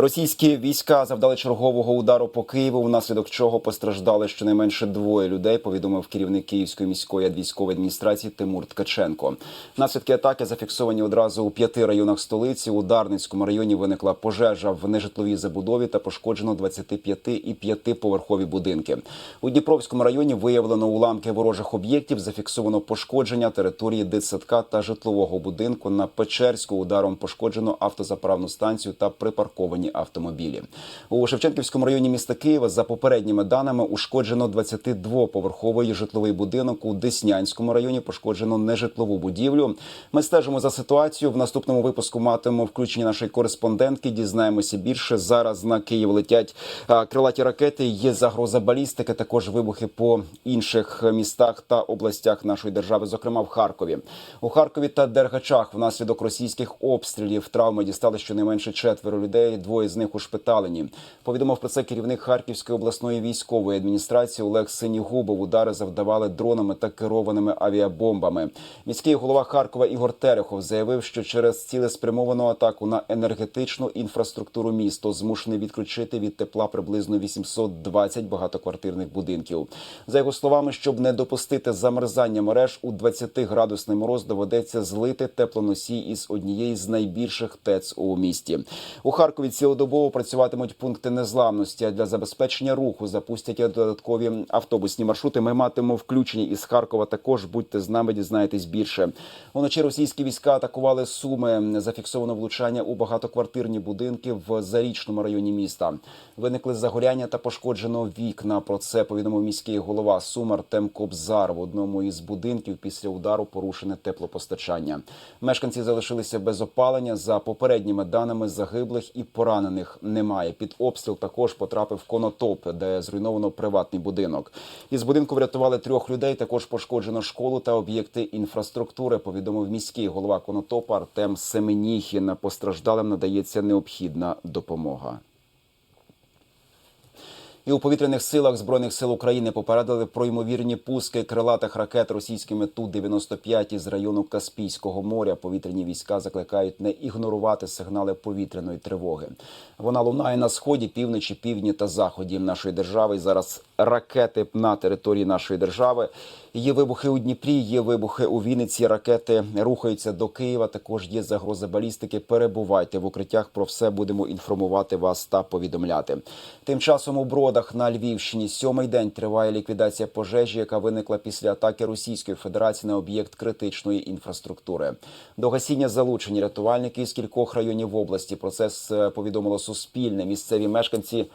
Російські війська завдали чергового удару по Києву, внаслідок чого постраждали щонайменше двоє людей. Повідомив керівник Київської міської військової адміністрації Тимур Ткаченко. Наслідки атаки зафіксовані одразу у п'яти районах столиці. У Дарницькому районі виникла пожежа в нежитловій забудові та пошкоджено 25 і 5-поверхові будинки. У Дніпровському районі виявлено уламки ворожих об'єктів. Зафіксовано пошкодження території дитсадка та житлового будинку. На Печерську ударом пошкоджено автозаправну станцію та припарковані автомобілі. У Шевченківському районі міста Києва за попередніми даними ушкоджено 22-поверховий житловий будинок. У Деснянському районі пошкоджено нежитлову будівлю. Ми стежимо за ситуацією. В наступному випуску матимемо включення нашої кореспондентки. Дізнаємося більше. Зараз на Київ летять крилаті ракети. Є загроза балістики. Також вибухи по інших містах та областях нашої держави, зокрема в Харкові. У Харкові та Дергачах внаслідок російських обстрілів травми дістали щонайменше четверо людей. Двоє з них ушпиталені. Повідомив про це керівник Харківської обласної військової адміністрації Олег Синігубов. Удари завдавали дронами та керованими авіабомбами. Міський голова Харкова Ігор Терехов заявив, що через цілеспрямовану атаку на енергетичну інфраструктуру місто змушений відключити від тепла приблизно 820 багатоквартирних будинків. За його словами, щоб не допустити замерзання мереж у 20-градусний мороз доведеться злити теплоносій із однієї з найбільших ТЕЦ у місті. У Харкові цілодобово працюватимуть пункти незламності. А для забезпечення руху запустять додаткові автобусні маршрути. Ми матимемо включення із Харкова. Також будьте з нами, дізнаєтесь більше. Уночі російські війська атакували суми. Зафіксовано влучання у багатоквартирні будинки в зарічному районі міста. Виникли загоряння та пошкоджено вікна. Про це повідомив міський голова Сумар Тем Кобзар. В одному із будинків після удару порушене теплопостачання. Мешканці залишилися без опалення. За попередніми даними загиблих і поранених немає. Під обстріл також потрапив конотоп, де зруйновано приватний будинок. Із будинку врятували трьох людей. Також пошкоджено школу та об'єкти інфраструктури. Повідомив міський голова конотопа Артем Семеніхін. Постраждалим надається необхідна допомога. І у повітряних силах збройних сил України попередили про ймовірні пуски крилатих ракет російськими ту 95 із району Каспійського моря. Повітряні війська закликають не ігнорувати сигнали повітряної тривоги. Вона лунає на сході, півночі, півдні та заході нашої держави. І зараз ракети на території нашої держави. Є вибухи у Дніпрі, є вибухи у Вінниці. Ракети рухаються до Києва. Також є загроза балістики. Перебувайте в укриттях. Про все будемо інформувати вас та повідомляти. Тим часом у бродах на Львівщині сьомий день триває ліквідація пожежі, яка виникла після атаки Російської Федерації на об'єкт критичної інфраструктури. До гасіння залучені рятувальники з кількох районів області. Про це повідомило Суспільне. Місцеві мешканці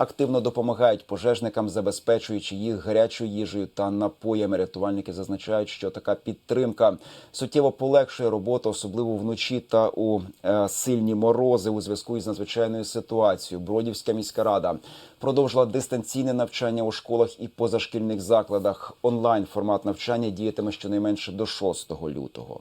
активно допомагають пожежникам, забезпечуючи їх гарячою їжею та напоями. Рятувальники зазначають, що така підтримка суттєво полегшує роботу, особливо вночі та у е, сильні морози у зв'язку із надзвичайною ситуацією. Бродівська міська рада продовжила дистанційне навчання у школах і позашкільних закладах. Онлайн формат навчання діятиме щонайменше до 6 лютого.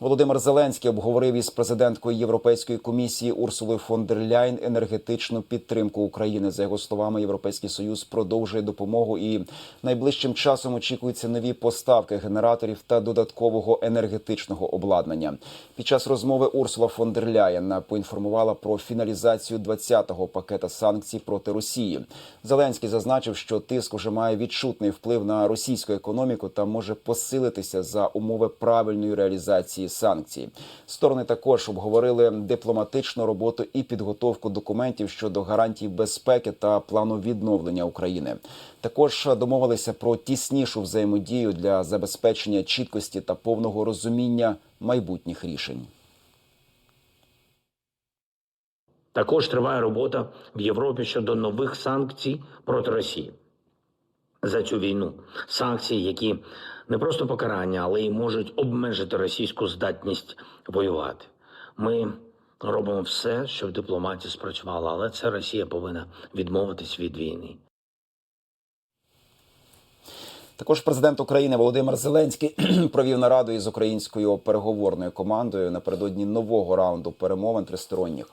Володимир Зеленський обговорив із президенткою Європейської комісії Урсулою фон дер Ляйн енергетичну підтримку України. За його словами, Європейський союз продовжує допомогу і найближчим часом очікуються нові поставки генераторів та додаткового енергетичного обладнання. Під час розмови Урсула фон дер Ляєн поінформувала про фіналізацію 20-го пакета санкцій проти Росії. Зеленський зазначив, що тиск уже має відчутний вплив на російську економіку та може посилитися за умови правильної реалізації санкцій. Сторони також обговорили дипломатичну роботу і підготовку документів щодо гарантій безпеки та плану відновлення України. Також домовилися про тіснішу взаємодію для забезпечення чіткості та повного розуміння майбутніх рішень. Також триває робота в Європі щодо нових санкцій проти Росії за цю війну. Санкції, які не просто покарання, але й можуть обмежити російську здатність воювати. Ми робимо все, щоб дипломатія спрацювала, але це Росія повинна відмовитись від війни. Також президент України Володимир Зеленський провів нараду із українською переговорною командою напередодні нового раунду перемовин тристоронніх.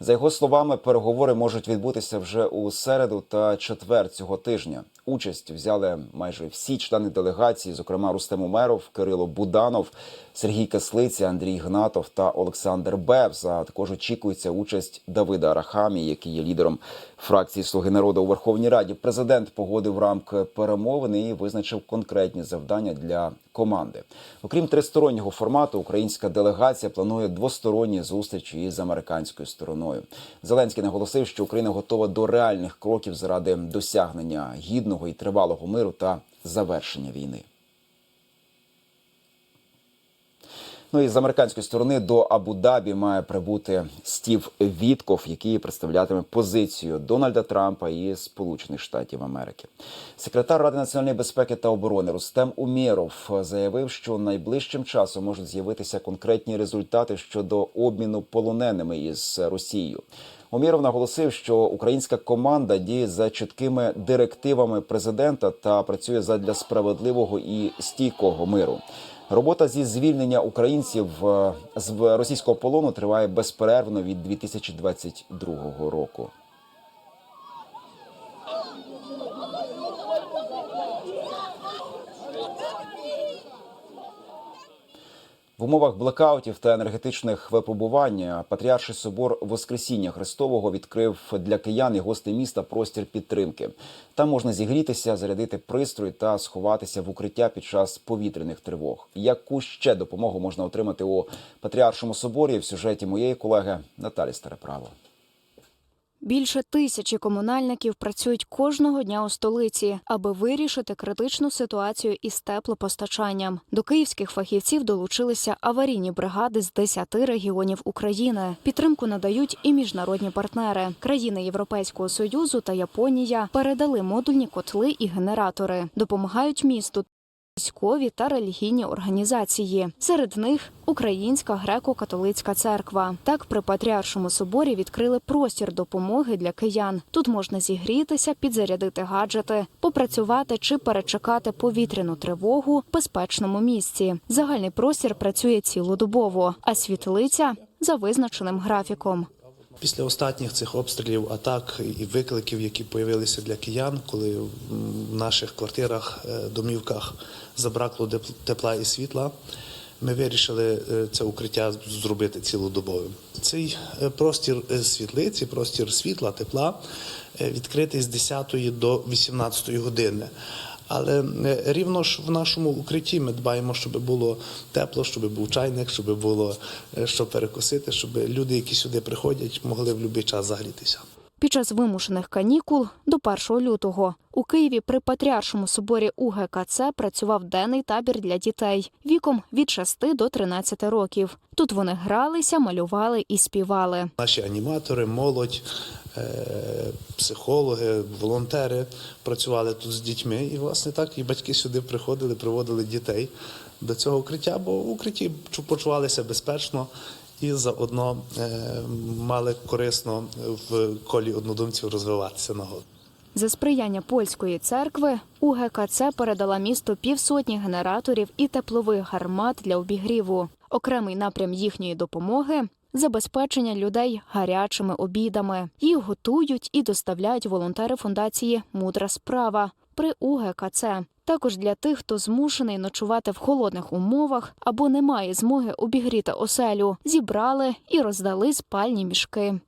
За його словами, переговори можуть відбутися вже у середу та четвер цього тижня. Участь взяли майже всі члени делегації, зокрема Рустем Умеров, Кирило Буданов, Сергій Каслиця, Андрій Гнатов та Олександр Бевз. А також очікується участь Давида Арахамі, який є лідером фракції Слуги народу у Верховній Раді. Президент погодив рамки перемовин і визначив конкретні завдання для команди. Окрім тристороннього формату, українська делегація планує двосторонні зустрічі із американською стороною. Зеленський наголосив, що Україна готова до реальних кроків заради досягнення гідного і тривалого миру та завершення війни. Ну і з американської сторони до Абу-Дабі має прибути Стів Вітков, який представлятиме позицію Дональда Трампа і Сполучених Штатів Америки. Секретар Ради національної безпеки та оборони Рустем Умєров заявив, що найближчим часом можуть з'явитися конкретні результати щодо обміну полоненими із Росією. Умєров наголосив, що українська команда діє за чіткими директивами президента та працює задля справедливого і стійкого миру. Робота зі звільнення українців е, з російського полону триває безперервно від 2022 року. В умовах блекаутів та енергетичних випробувань Патріарший собор Воскресіння Христового відкрив для киян і гостей міста простір підтримки. Там можна зігрітися, зарядити пристрої та сховатися в укриття під час повітряних тривог. Яку ще допомогу можна отримати у Патріаршому соборі в сюжеті моєї колеги Наталі Стареправо. Більше тисячі комунальників працюють кожного дня у столиці, аби вирішити критичну ситуацію із теплопостачанням. До київських фахівців долучилися аварійні бригади з 10 регіонів України. Підтримку надають і міжнародні партнери. Країни Європейського союзу та Японія передали модульні котли і генератори, допомагають місту. Військові та релігійні організації. Серед них Українська греко-католицька церква. Так при Патріаршому соборі відкрили простір допомоги для киян. Тут можна зігрітися, підзарядити гаджети, попрацювати чи перечекати повітряну тривогу в безпечному місці. Загальний простір працює цілодобово, а світлиця за визначеним графіком. Після останніх цих обстрілів, атак і викликів, які появилися для киян, коли в наших квартирах, е, домівках забракло тепла і світла, ми вирішили е, це укриття зробити цілодобовим. Цей е, простір світлиці, простір світла, тепла відкритий з 10 до 18 години. Але е, рівно ж в нашому укритті ми дбаємо, щоб було тепло, щоб був чайник, щоб було е, що перекусити, щоб люди, які сюди приходять, могли в будь-який час загрітися. Під час вимушених канікул до 1 лютого у Києві при Патріаршому соборі УГКЦ працював денний табір для дітей віком від 6 до 13 років. Тут вони гралися, малювали і співали. Наші аніматори, молодь, психологи, волонтери працювали тут з дітьми. І, власне, так і батьки сюди приходили, приводили дітей до цього укриття, бо в укритті почувалися безпечно і заодно е, мали корисно в колі однодумців розвиватися нагоду. За сприяння польської церкви УГКЦ передала місту півсотні генераторів і теплових гармат для обігріву. Окремий напрям їхньої допомоги забезпечення людей гарячими обідами. Їх готують і доставляють волонтери фундації Мудра справа при УГКЦ. Також для тих, хто змушений ночувати в холодних умовах або не має змоги обігріти оселю, зібрали і роздали спальні мішки.